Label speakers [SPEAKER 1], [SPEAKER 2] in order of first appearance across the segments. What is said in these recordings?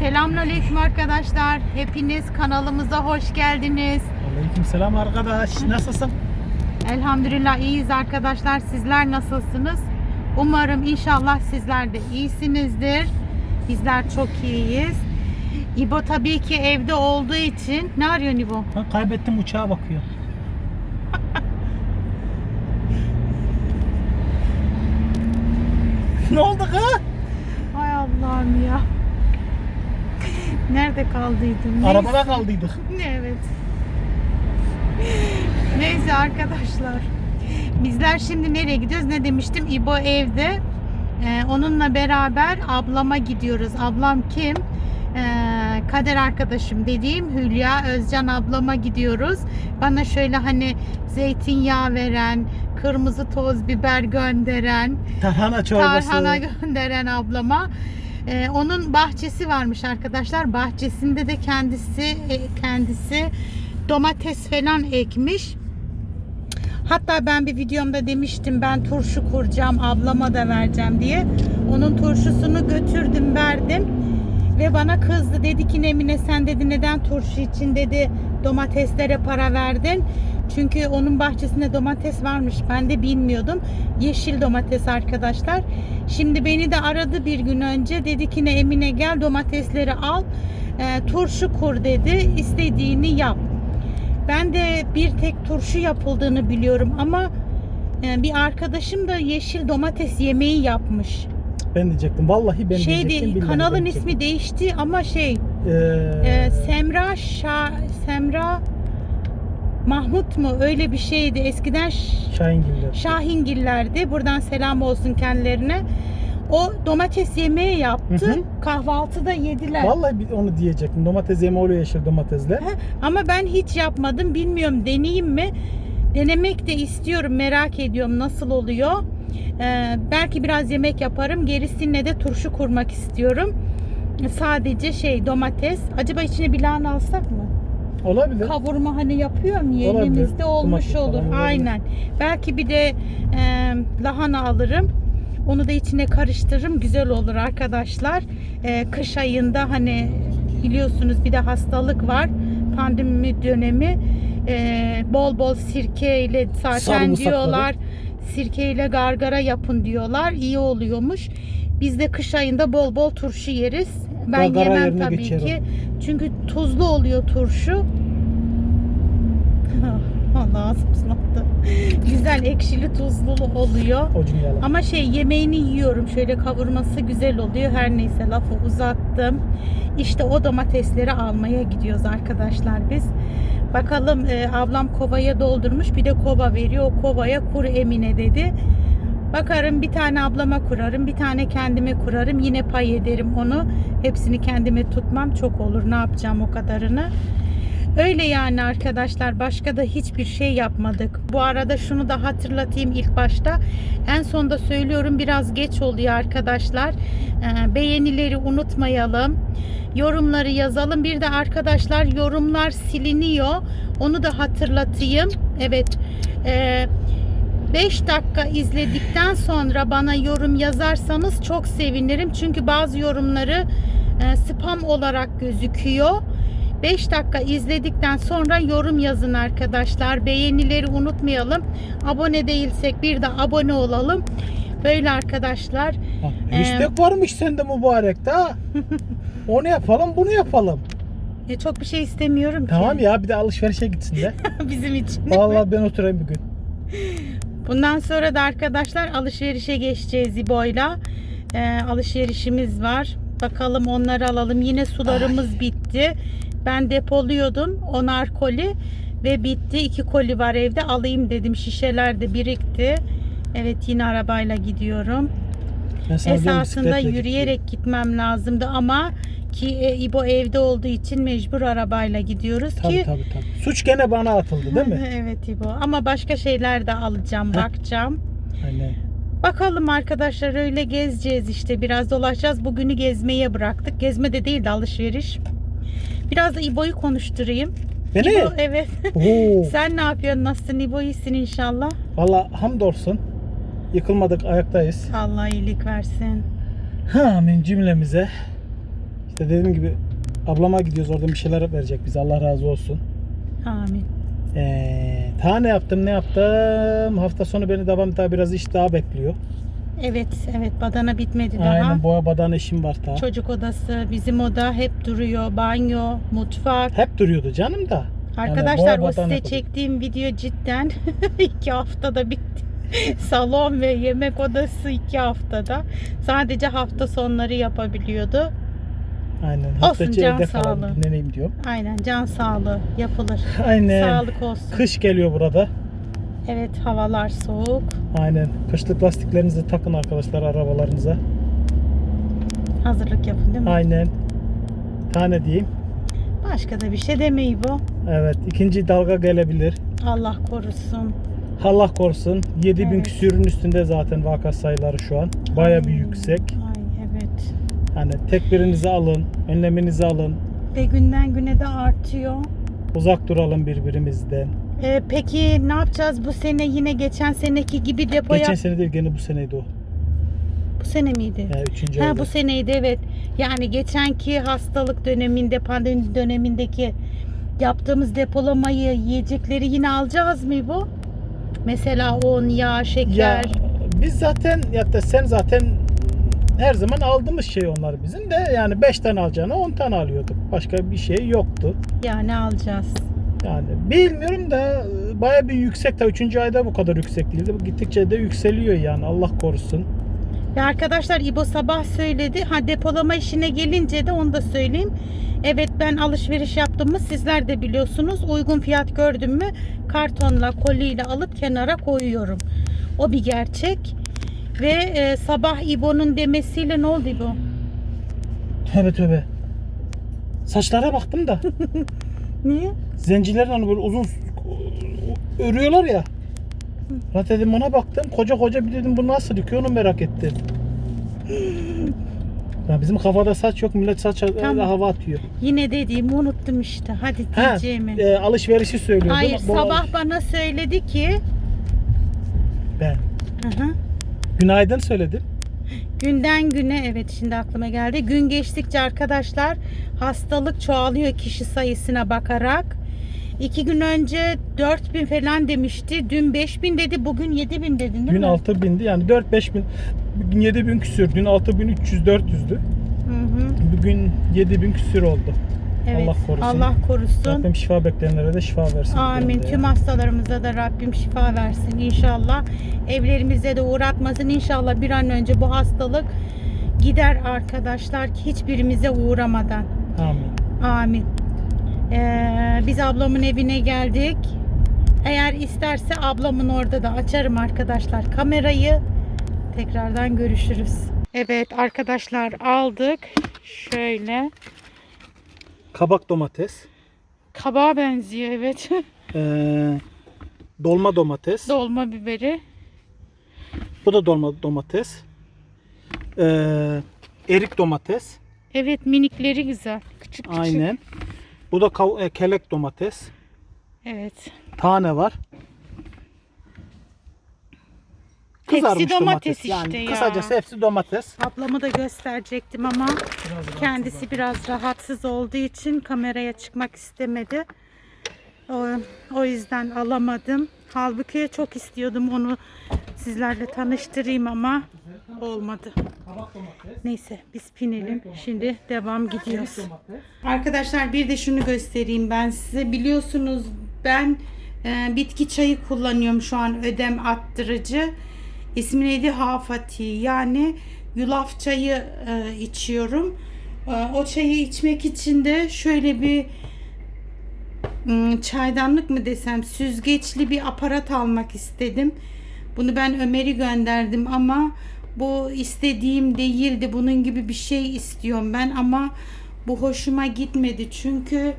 [SPEAKER 1] Selamünaleyküm arkadaşlar. Hepiniz kanalımıza hoş geldiniz.
[SPEAKER 2] Aleyküm selam arkadaş. Nasılsın?
[SPEAKER 1] Elhamdülillah iyiyiz arkadaşlar. Sizler nasılsınız? Umarım inşallah sizler de iyisinizdir. Bizler çok iyiyiz. İbo tabii ki evde olduğu için ne arıyorsun İbo?
[SPEAKER 2] Ha, kaybettim uçağa bakıyor. ne oldu kız?
[SPEAKER 1] Hay Allah'ım ya. Nerede kaldıydım? Neyse.
[SPEAKER 2] Arabada kaldıydık.
[SPEAKER 1] Evet. Neyse arkadaşlar. Bizler şimdi nereye gidiyoruz? Ne demiştim? İbo evde. Ee, onunla beraber ablama gidiyoruz. Ablam kim? Ee, kader arkadaşım dediğim Hülya Özcan ablama gidiyoruz. Bana şöyle hani zeytinyağı veren, kırmızı toz biber gönderen,
[SPEAKER 2] Tarhana çorbası.
[SPEAKER 1] tarhana gönderen ablama. Ee, onun bahçesi varmış arkadaşlar. Bahçesinde de kendisi e, kendisi domates falan ekmiş. Hatta ben bir videomda demiştim ben turşu kuracağım ablama da vereceğim diye. Onun turşusunu götürdüm verdim. Ve bana kızdı dedi ki Nemine sen dedi neden turşu için dedi domateslere para verdin. Çünkü onun bahçesinde domates varmış. Ben de bilmiyordum. Yeşil domates arkadaşlar. Şimdi beni de aradı bir gün önce. Dedi ki ne Emine gel domatesleri al. e, turşu kur dedi. İstediğini yap. Ben de bir tek turşu yapıldığını biliyorum ama e, bir arkadaşım da yeşil domates yemeği yapmış.
[SPEAKER 2] Ben diyecektim. Vallahi ben
[SPEAKER 1] şey
[SPEAKER 2] diyecektim.
[SPEAKER 1] değil, kanalın
[SPEAKER 2] diyecektim.
[SPEAKER 1] ismi değişti ama şey
[SPEAKER 2] Ee,
[SPEAKER 1] e, Semra Şa, Semra Mahmut mu öyle bir şeydi. Eskiden
[SPEAKER 2] Şahingiller.
[SPEAKER 1] Şahingillerdi. Buradan selam olsun kendilerine. O domates yemeği yaptı.
[SPEAKER 2] Hı hı.
[SPEAKER 1] Kahvaltıda yediler.
[SPEAKER 2] Vallahi bir- onu diyecektim. Domates yeme oluyor yeşil domatesle.
[SPEAKER 1] Ha, Ama ben hiç yapmadım. Bilmiyorum deneyeyim mi? Denemek de istiyorum. Merak ediyorum nasıl oluyor. Ee, belki biraz yemek yaparım. Gerisine de turşu kurmak istiyorum. Sadece şey domates. Acaba içine bir lahana alsak mı?
[SPEAKER 2] Olabilir.
[SPEAKER 1] Kavurma hani yapıyorum ya
[SPEAKER 2] Olabilir.
[SPEAKER 1] olmuş
[SPEAKER 2] Domates
[SPEAKER 1] olur.
[SPEAKER 2] falan olabilir.
[SPEAKER 1] Aynen. Belki bir de e, lahana alırım. Onu da içine karıştırırım. Güzel olur arkadaşlar. E, kış ayında hani biliyorsunuz bir de hastalık var. Pandemi dönemi. E, bol bol sirkeyle zaten
[SPEAKER 2] Sarımsakları.
[SPEAKER 1] diyorlar. Sirkeyle gargara yapın diyorlar. İyi oluyormuş. Biz de kış ayında bol bol turşu yeriz. Ben
[SPEAKER 2] Gargara
[SPEAKER 1] yemem tabii
[SPEAKER 2] geçerim.
[SPEAKER 1] ki. Çünkü tuzlu oluyor turşu. Allah ağzım sulandı. Güzel ekşili tuzlu oluyor. Ama şey yemeğini yiyorum. Şöyle kavurması güzel oluyor. Her neyse lafı uzattım. İşte o domatesleri almaya gidiyoruz arkadaşlar biz. Bakalım e, ablam kovaya doldurmuş. Bir de kova veriyor. O kovaya kur Emine dedi. Bakarım bir tane ablama kurarım. Bir tane kendime kurarım. Yine pay ederim onu. Hepsini kendime tutmam. Çok olur. Ne yapacağım o kadarını. Öyle yani arkadaşlar başka da hiçbir şey yapmadık. Bu arada şunu da hatırlatayım ilk başta. En sonda söylüyorum biraz geç oluyor arkadaşlar. Ee, beğenileri unutmayalım. Yorumları yazalım. Bir de arkadaşlar yorumlar siliniyor. Onu da hatırlatayım. Evet. Ee, 5 dakika izledikten sonra bana yorum yazarsanız çok sevinirim. Çünkü bazı yorumları e, spam olarak gözüküyor. 5 dakika izledikten sonra yorum yazın arkadaşlar. Beğenileri unutmayalım. Abone değilsek bir de abone olalım. Böyle arkadaşlar.
[SPEAKER 2] Ha,
[SPEAKER 1] Ee,
[SPEAKER 2] varmış sende mübarek da. Onu yapalım bunu yapalım.
[SPEAKER 1] E, çok bir şey istemiyorum ki.
[SPEAKER 2] Tamam ya bir de alışverişe gitsin de.
[SPEAKER 1] Bizim için.
[SPEAKER 2] Vallahi ben oturayım bir gün.
[SPEAKER 1] Bundan sonra da arkadaşlar alışverişe geçeceğiz İbo'yla. Ee, alışverişimiz var. Bakalım onları alalım. Yine sularımız bitti. Ben depoluyordum onar koli ve bitti. İki koli var evde. Alayım dedim. Şişeler de birikti. Evet yine arabayla gidiyorum. Esasında yürüyerek gitmem lazımdı ama ki e, İbo evde olduğu için mecbur arabayla gidiyoruz
[SPEAKER 2] Tabii
[SPEAKER 1] ki
[SPEAKER 2] tabii tabii. Suç gene bana atıldı değil mi?
[SPEAKER 1] evet İbo ama başka şeyler de alacağım bakacağım.
[SPEAKER 2] Aynen.
[SPEAKER 1] Bakalım arkadaşlar öyle gezeceğiz işte biraz dolaşacağız. Bugünü gezmeye bıraktık. Gezme de değil de alışveriş. Biraz da İbo'yu konuşturayım.
[SPEAKER 2] Beni?
[SPEAKER 1] İbo, evet.
[SPEAKER 2] Oo.
[SPEAKER 1] Sen ne yapıyorsun? Nasılsın? İbo iyisin inşallah.
[SPEAKER 2] Valla hamdolsun. Yıkılmadık ayaktayız.
[SPEAKER 1] Allah iyilik versin.
[SPEAKER 2] Amin cümlemize. İşte dediğim gibi ablama gidiyoruz oradan bir şeyler verecek bize Allah razı olsun.
[SPEAKER 1] Amin.
[SPEAKER 2] Ee, ta ne yaptım ne yaptım hafta sonu beni devam daha biraz iş daha bekliyor.
[SPEAKER 1] Evet evet badana bitmedi daha.
[SPEAKER 2] Aynen boya badan işim var ta.
[SPEAKER 1] Çocuk odası, bizim oda hep duruyor. Banyo, mutfak.
[SPEAKER 2] Hep duruyordu canım da. Yani
[SPEAKER 1] Arkadaşlar
[SPEAKER 2] boya
[SPEAKER 1] o size
[SPEAKER 2] yapıldı.
[SPEAKER 1] çektiğim video cidden iki haftada bitti. Salon ve yemek odası iki haftada. Sadece hafta sonları yapabiliyordu.
[SPEAKER 2] Aynen. Hafta içi
[SPEAKER 1] can sağlığı.
[SPEAKER 2] dinleneyim diyorum.
[SPEAKER 1] Aynen can sağlığı yapılır.
[SPEAKER 2] Aynen.
[SPEAKER 1] Sağlık olsun.
[SPEAKER 2] Kış geliyor burada.
[SPEAKER 1] Evet havalar soğuk.
[SPEAKER 2] Aynen. Kışlık lastiklerinizi takın arkadaşlar arabalarınıza.
[SPEAKER 1] Hazırlık yapın değil mi?
[SPEAKER 2] Aynen. Tane diyeyim.
[SPEAKER 1] Başka da bir şey demeyi bu.
[SPEAKER 2] Evet. ikinci dalga gelebilir.
[SPEAKER 1] Allah korusun.
[SPEAKER 2] Allah korusun. 7000
[SPEAKER 1] Evet.
[SPEAKER 2] küsürün üstünde zaten vaka sayıları şu an. Baya bir yüksek. Yani tedbirinizi alın. Önleminizi alın.
[SPEAKER 1] Ve günden güne de artıyor.
[SPEAKER 2] Uzak duralım birbirimizden.
[SPEAKER 1] Ee, peki ne yapacağız bu sene yine geçen seneki gibi depoya?
[SPEAKER 2] Geçen sene değil gene bu seneydi o.
[SPEAKER 1] Bu sene miydi?
[SPEAKER 2] Yani üçüncü
[SPEAKER 1] Ha
[SPEAKER 2] ayda.
[SPEAKER 1] bu seneydi evet. Yani geçenki hastalık döneminde, pandemi dönemindeki yaptığımız depolamayı, yiyecekleri yine alacağız mı bu? Mesela un, yağ,
[SPEAKER 2] Ya
[SPEAKER 1] şeker.
[SPEAKER 2] biz zaten ya da sen zaten her zaman aldığımız şey onlar bizim de yani 5 tane alacağına 10 tane alıyorduk. Başka bir şey yoktu.
[SPEAKER 1] Yani alacağız.
[SPEAKER 2] Yani bilmiyorum da baya bir yüksek ta 3. ayda bu kadar yüksek değildi. Gittikçe de yükseliyor yani Allah korusun.
[SPEAKER 1] Ve arkadaşlar İbo sabah söyledi. Ha depolama işine gelince de onu da söyleyeyim. Evet ben alışveriş yaptım mı sizler de biliyorsunuz. Uygun fiyat gördüm mü kartonla koliyle alıp kenara koyuyorum. O bir gerçek. Ve e, sabah İbo'nun demesiyle ne oldu İbo?
[SPEAKER 2] Tövbe tövbe. Saçlara baktım da
[SPEAKER 1] Niye?
[SPEAKER 2] zencilerin hani böyle uzun örüyorlar ya. La dedim ona baktım koca koca bir dedim bu nasıl yıkıyor onu merak ettim. Ya bizim kafada saç yok millet saç
[SPEAKER 1] Tamam.
[SPEAKER 2] hava atıyor.
[SPEAKER 1] Yine dediğimi unuttum işte. Hadi
[SPEAKER 2] Ha,
[SPEAKER 1] diyeceğimi.
[SPEAKER 2] e, alışverişi söylüyordum.
[SPEAKER 1] Hayır sabah bana söyledi ki
[SPEAKER 2] Ben.
[SPEAKER 1] Hı hı.
[SPEAKER 2] Günaydın söyledim.
[SPEAKER 1] Günden güne evet şimdi aklıma geldi. Gün geçtikçe arkadaşlar hastalık çoğalıyor kişi sayısına bakarak. İki gün önce 4000 falan demişti. Dün 5000 dedi. Bugün 7000 dedin değil
[SPEAKER 2] Dün
[SPEAKER 1] mi?
[SPEAKER 2] 6 bindi yani 4-5 bin. Bugün 7 bin küsür. Dün 6300-400'dü.
[SPEAKER 1] Hı hı.
[SPEAKER 2] Bugün 7 bin küsür oldu.
[SPEAKER 1] Evet.
[SPEAKER 2] Allah korusun.
[SPEAKER 1] Allah korusun.
[SPEAKER 2] Rabbim şifa bekleyenlere de şifa versin.
[SPEAKER 1] Amin. Tüm hastalarımıza da Rabbim şifa versin inşallah. Evlerimize de uğratmasın inşallah bir an önce bu hastalık gider arkadaşlar ki hiçbirimize uğramadan.
[SPEAKER 2] Amin.
[SPEAKER 1] Amin. Ee, biz ablamın evine geldik. Eğer isterse ablamın orada da açarım arkadaşlar kamerayı. Tekrardan görüşürüz. Evet arkadaşlar aldık. Şöyle.
[SPEAKER 2] Kabak domates.
[SPEAKER 1] Kabağa benziyor evet.
[SPEAKER 2] Ee, dolma domates.
[SPEAKER 1] Dolma biberi.
[SPEAKER 2] Bu da dolma domates. Ee, erik domates.
[SPEAKER 1] Evet minikleri güzel. Küçük küçük.
[SPEAKER 2] Aynen. Bu da e, kelek domates.
[SPEAKER 1] Evet.
[SPEAKER 2] Tane var.
[SPEAKER 1] Hepsi
[SPEAKER 2] Kızarmış
[SPEAKER 1] domates işte
[SPEAKER 2] yani.
[SPEAKER 1] ya.
[SPEAKER 2] Kısacası hepsi domates.
[SPEAKER 1] Ablamı da gösterecektim ama kendisi biraz rahatsız olduğu için kameraya çıkmak istemedi. O, o yüzden alamadım. Halbuki çok istiyordum onu sizlerle tanıştırayım ama olmadı. Neyse biz binelim. Şimdi devam gidiyoruz. Arkadaşlar bir de şunu göstereyim ben size. Biliyorsunuz ben e, bitki çayı kullanıyorum şu an ödem attırıcı. İsmi neydi? Hafati. Yani yulaf çayı e, içiyorum. E, o çayı içmek için de şöyle bir çaydanlık mı desem süzgeçli bir aparat almak istedim. Bunu ben Ömer'i gönderdim ama bu istediğim değildi. Bunun gibi bir şey istiyorum ben ama bu hoşuma gitmedi. Çünkü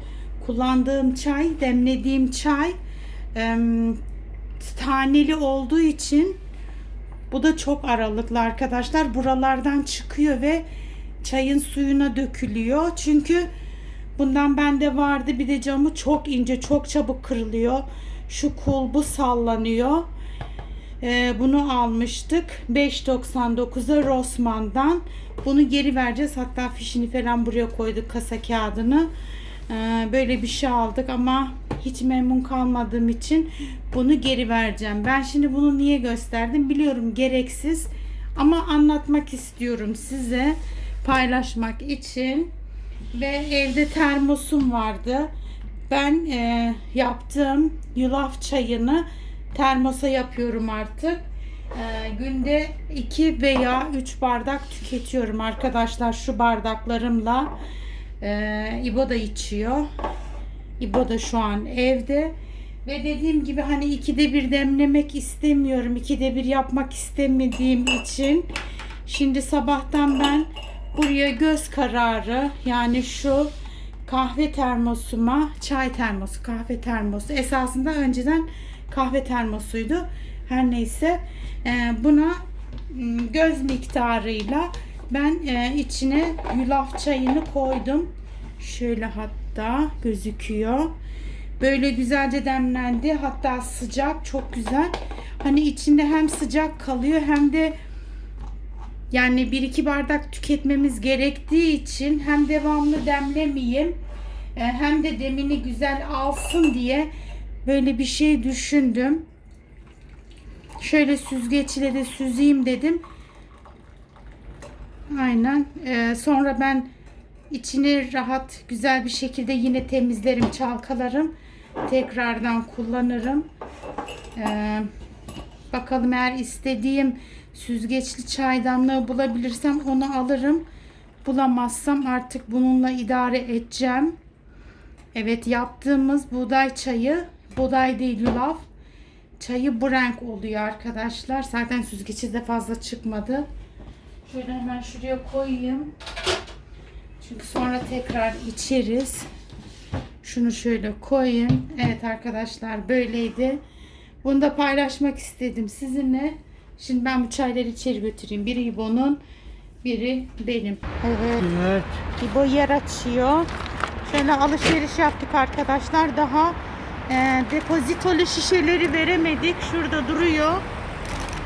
[SPEAKER 1] kullandığım çay, demlediğim çay em, taneli olduğu için bu da çok aralıklı arkadaşlar. Buralardan çıkıyor ve çayın suyuna dökülüyor. Çünkü bundan bende vardı. Bir de camı çok ince, çok çabuk kırılıyor. Şu kulbu sallanıyor. Ee, bunu almıştık 5.99'a Rossmann'dan. Bunu geri vereceğiz. Hatta fişini falan buraya koyduk kasa kağıdını. Ee, böyle bir şey aldık ama hiç memnun kalmadığım için bunu geri vereceğim. Ben şimdi bunu niye gösterdim biliyorum gereksiz ama anlatmak istiyorum size paylaşmak için ve evde termosum vardı. Ben e, yaptığım yulaf çayını termosa yapıyorum artık. E, günde 2 veya 3 bardak tüketiyorum arkadaşlar şu bardaklarımla. E, İbo da içiyor. İbo da şu an evde. Ve dediğim gibi hani ikide bir demlemek istemiyorum. ikide bir yapmak istemediğim için. Şimdi sabahtan ben buraya göz kararı yani şu kahve termosuma çay termosu kahve termosu esasında önceden kahve termosuydu. Her neyse e, buna m, göz miktarıyla ben e, içine yulaf çayını koydum. Şöyle hatta gözüküyor. Böyle güzelce demlendi. Hatta sıcak çok güzel. Hani içinde hem sıcak kalıyor hem de yani bir iki bardak tüketmemiz gerektiği için hem devamlı demlemeyeyim e, hem de demini güzel alsın diye böyle bir şey düşündüm. Şöyle süzgeçle de süzeyim dedim. Aynen. E, sonra ben içini rahat güzel bir şekilde yine temizlerim, çalkalarım. Tekrardan kullanırım. Ee, bakalım eğer istediğim süzgeçli çaydanlığı bulabilirsem onu alırım. Bulamazsam artık bununla idare edeceğim. Evet yaptığımız buğday çayı, buğday değil yulaf. Çayı bu renk oluyor arkadaşlar. Zaten süzgeci de fazla çıkmadı. Şöyle hemen şuraya koyayım. Çünkü sonra tekrar içeriz. Şunu şöyle koyayım. Evet arkadaşlar böyleydi. Bunu da paylaşmak istedim sizinle. Şimdi ben bu çayları içeri götüreyim. Biri İbo'nun, biri benim. Evet.
[SPEAKER 2] Evet.
[SPEAKER 1] İbo yer açıyor. Şöyle alışveriş yaptık arkadaşlar. Daha e, depozitolu şişeleri veremedik. Şurada duruyor.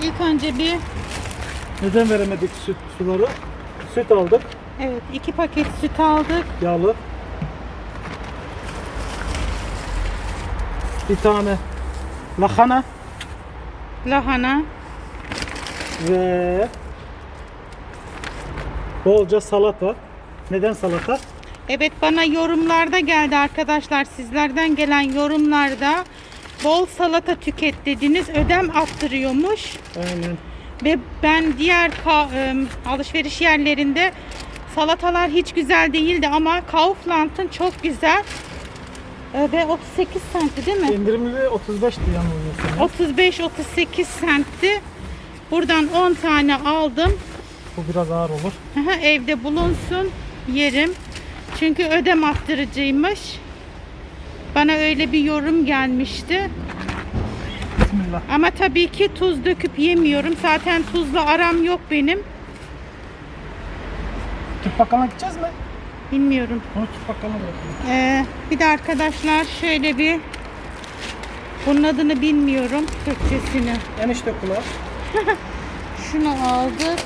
[SPEAKER 1] İlk önce bir
[SPEAKER 2] Neden veremedik süt suları? Süt aldık.
[SPEAKER 1] Evet iki paket süt aldık.
[SPEAKER 2] Yağlı. Bir tane lahana
[SPEAKER 1] Lahana.
[SPEAKER 2] ve bolca salata. Neden salata?
[SPEAKER 1] Evet bana yorumlarda geldi arkadaşlar sizlerden gelen yorumlarda bol salata tüket dediniz ödem attırıyormuş
[SPEAKER 2] Aynen.
[SPEAKER 1] ve ben diğer ka- alışveriş yerlerinde salatalar hiç güzel değildi ama Kaufland'ın çok güzel Ee, ve 38 sentti değil mi?
[SPEAKER 2] İndirimli 35 diye yanılmıyorsun.
[SPEAKER 1] 35-38 sentti. Buradan 10 tane aldım.
[SPEAKER 2] Bu biraz ağır olur.
[SPEAKER 1] Aha, evde bulunsun yerim. Çünkü ödem attırıcıymış. Bana öyle bir yorum gelmişti.
[SPEAKER 2] Bismillah.
[SPEAKER 1] Ama tabii ki tuz döküp yemiyorum. Zaten tuzla aram yok benim.
[SPEAKER 2] Tüp bakkala gideceğiz mi?
[SPEAKER 1] Bilmiyorum.
[SPEAKER 2] Onu tüp bakkala bırakalım.
[SPEAKER 1] Ee, bir de arkadaşlar şöyle bir bunun adını bilmiyorum Türkçesini.
[SPEAKER 2] Enişte kulağı.
[SPEAKER 1] Şunu aldık.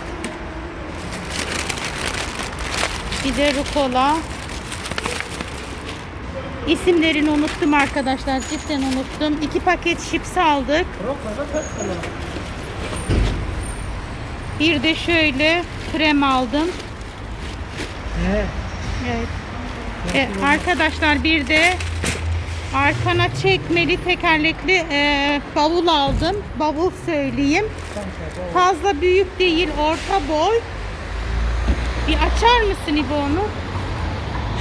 [SPEAKER 1] Bir de rukola. İsimlerini unuttum arkadaşlar. Cidden unuttum. İki paket chips aldık.
[SPEAKER 2] Kaç?
[SPEAKER 1] Bir de şöyle krem aldım. Evet. E, arkadaşlar bir de arkana çekmeli tekerlekli e, bavul aldım. Bavul söyleyeyim. Fazla büyük değil, orta boy. Bir açar mısın İbo onu?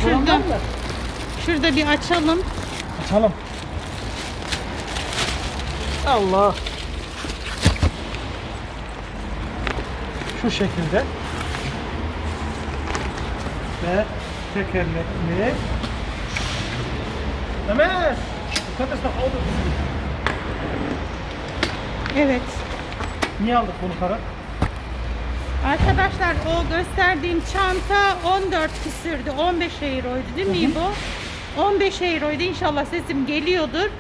[SPEAKER 1] Şurada, şurada bir açalım.
[SPEAKER 2] Açalım. Allah. Şu şekilde. Ve tekerlekli. Ömer! Doch Auto fahren.
[SPEAKER 1] Evet.
[SPEAKER 2] Niye aldık bunu para?
[SPEAKER 1] Arkadaşlar o gösterdiğim çanta 14 küsürdü. 15 euroydu değil mi İbo? 15 euroydu. İnşallah sesim geliyordur.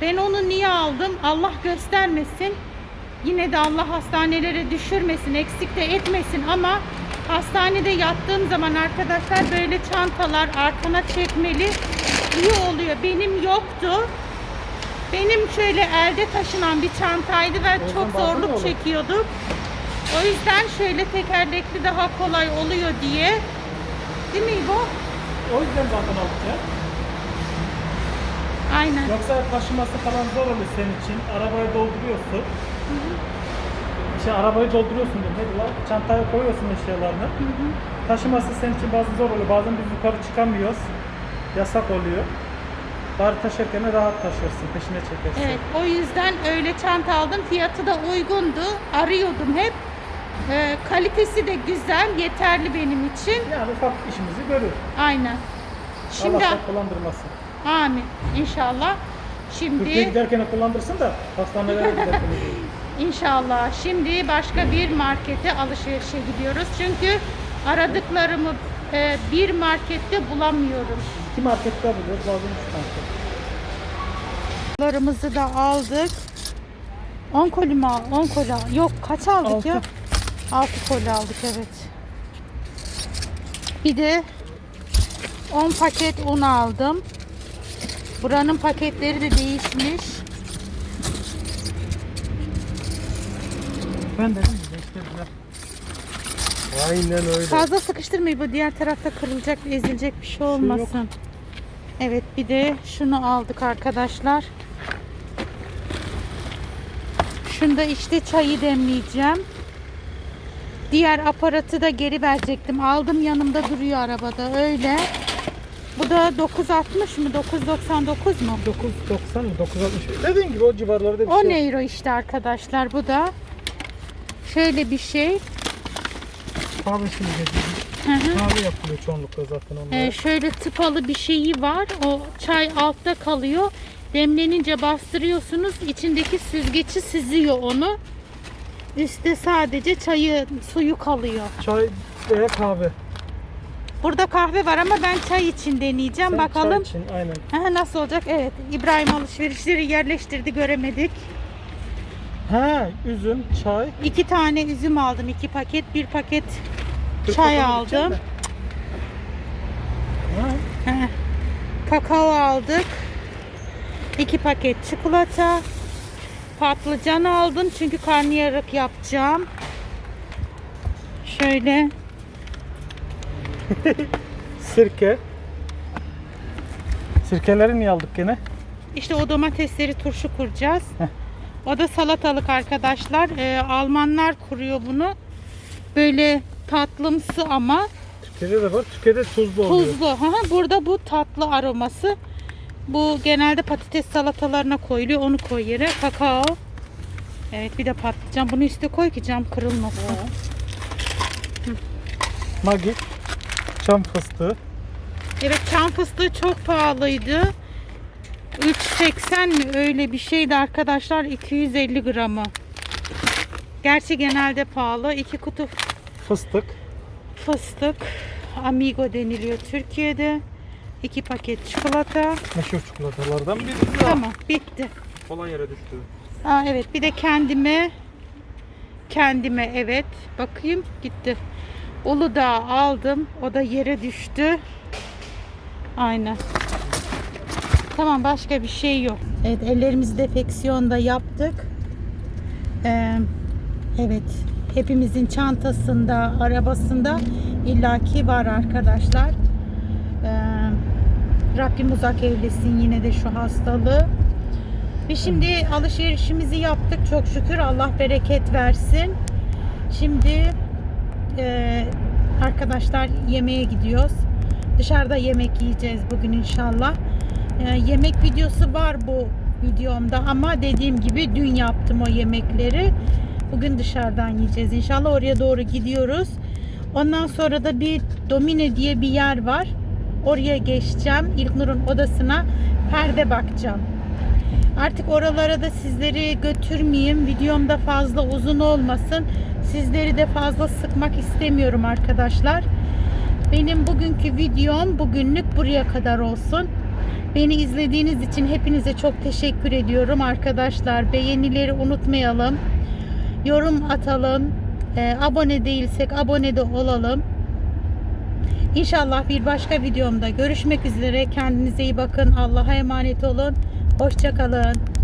[SPEAKER 1] Ben onu niye aldım? Allah göstermesin. yine de Allah hastanelere düşürmesin, eksik de etmesin ama hastanede yattığım zaman arkadaşlar böyle çantalar arkana çekmeli iyi oluyor. Benim yoktu. Benim şöyle elde taşınan bir çantaydı ve
[SPEAKER 2] O
[SPEAKER 1] çok zorluk çekiyorduk. O yüzden şöyle tekerlekli daha kolay oluyor diye. Değil mi bu?
[SPEAKER 2] O yüzden zaten aldık ya.
[SPEAKER 1] Aynen.
[SPEAKER 2] Yoksa taşıması falan zor olur senin için. Arabayı dolduruyorsun. İşte arabayı dolduruyorsun değil mi? Ne diyorlar? Çantaya koyuyorsun eşyalarını. Taşıması senin için bazen zor oluyor. Bazen biz yukarı çıkamıyoruz. Yasak oluyor. Bari taşırken de rahat taşırsın. Peşine çekersin.
[SPEAKER 1] Evet, o yüzden öyle çanta aldım. Fiyatı da uygundu. Arıyordum hep. Ee, kalitesi de güzel, yeterli benim için.
[SPEAKER 2] Yani ufak işimizi görür.
[SPEAKER 1] Aynen. Şimdi
[SPEAKER 2] Allah kullandırmasın.
[SPEAKER 1] amin inşallah.
[SPEAKER 2] Türkiye'ye
[SPEAKER 1] Şimdi
[SPEAKER 2] giderken de kullandırsın da hastanelere giderken.
[SPEAKER 1] İnşallah şimdi başka bir markete alışverişe gidiyoruz. Çünkü aradıklarımı e, bir markette bulamıyorum.
[SPEAKER 2] İki markette buluyoruz. Bazen üç market.
[SPEAKER 1] Larımızı da aldık. 10 koli mi al- 10 koli al- Yok kaç aldık
[SPEAKER 2] Altı.
[SPEAKER 1] ya? 6 koli aldık evet. Bir de 10 paket un aldım. Buranın paketleri de değişmiş.
[SPEAKER 2] Ben dedim güzel. Aynen öyle.
[SPEAKER 1] Fazla sıkıştırmayın bu diğer tarafta kırılacak, ezilecek bir şey olmasın. Evet bir de şunu aldık arkadaşlar. Şunda işte çayı demleyeceğim. Diğer aparatı da geri verecektim. Aldım yanımda duruyor arabada öyle. Bu da 9.60 mı 9.99 mu?
[SPEAKER 2] 9.90 mı 9.60 dediğin gibi o civarlarda bir
[SPEAKER 1] 10
[SPEAKER 2] şey.
[SPEAKER 1] euro işte arkadaşlar bu da. Şöyle bir şey.
[SPEAKER 2] Kahve
[SPEAKER 1] Hı hı.
[SPEAKER 2] Kahve yapılıyor çoğunlukla zaten onlar.
[SPEAKER 1] Ee, şöyle tıpalı bir şeyi var. O çay altta kalıyor. Demlenince bastırıyorsunuz. İçindeki süzgeci süzüyor onu. Üstte sadece çayı, suyu kalıyor.
[SPEAKER 2] Çay veya kahve.
[SPEAKER 1] Burada kahve var ama ben çay için deneyeceğim.
[SPEAKER 2] Sen
[SPEAKER 1] Bakalım
[SPEAKER 2] Çay için aynen.
[SPEAKER 1] Aha, nasıl olacak? Evet. İbrahim alışverişleri yerleştirdi göremedik.
[SPEAKER 2] Ha üzüm, çay.
[SPEAKER 1] İki tane üzüm aldım. iki paket. Bir paket
[SPEAKER 2] Türk
[SPEAKER 1] çay aldım.
[SPEAKER 2] mi? Ha,
[SPEAKER 1] Heh. Kakao aldık. İki paket çikolata. Patlıcan aldım çünkü karnıyarık yapacağım. Şöyle
[SPEAKER 2] sirke. Sirkeleri niye aldık gene?
[SPEAKER 1] işte o domatesleri turşu kuracağız. O da salatalık arkadaşlar. Ee, Almanlar kuruyor bunu. Böyle tatlımsı ama
[SPEAKER 2] Türkiye'de de var. Türkiye'de tuzlu oluyor.
[SPEAKER 1] tuzlu. Hı, Burada bu tatlı aroması. Bu genelde patates salatalarına koyuluyor. Onu koy yere. Kakao. Evet bir de patlıcan. Bunu üste koy ki cam kırılmasın.
[SPEAKER 2] Magi. Çam fıstığı.
[SPEAKER 1] Evet çam fıstığı çok pahalıydı. 3.80 mi öyle bir şeydi arkadaşlar 250 gramı. Gerçi genelde pahalı. İki kutu
[SPEAKER 2] Fıstık.
[SPEAKER 1] fıstık. Amigo deniliyor Türkiye'de. İki paket çikolata.
[SPEAKER 2] Meşhur çikolatalardan biri.
[SPEAKER 1] Tamam bitti.
[SPEAKER 2] Kolay yere düştü.
[SPEAKER 1] Aa, evet bir de kendime kendime evet bakayım gitti. Uludağ aldım. O da yere düştü. Aynen. Tamam başka bir şey yok. Evet ellerimizi defeksiyonda yaptık. Ee, evet hepimizin çantasında, arabasında illaki var arkadaşlar. Ee, Rabbim uzak eylesin yine de şu hastalığı. Biz şimdi alışverişimizi yaptık çok şükür Allah bereket versin. Şimdi e, arkadaşlar yemeğe gidiyoruz. Dışarıda yemek yiyeceğiz bugün inşallah. E, yemek videosu var bu videomda ama dediğim gibi dün yaptım o yemekleri. Bugün dışarıdan yiyeceğiz inşallah oraya doğru gidiyoruz. Ondan sonra da bir Domine diye bir yer var. Oraya geçeceğim. İlknur'un odasına perde bakacağım. Artık oralara da sizleri götürmeyeyim. Videom da fazla uzun olmasın. Sizleri de fazla sıkmak istemiyorum arkadaşlar. Benim bugünkü videom bugünlük buraya kadar olsun. Beni izlediğiniz için hepinize çok teşekkür ediyorum arkadaşlar. Beğenileri unutmayalım. yorum atalım. Ee, abone değilsek abone de olalım. İnşallah bir başka videomda görüşmek üzere. Kendinize iyi bakın. Allah'a emanet olun. Hoşçakalın.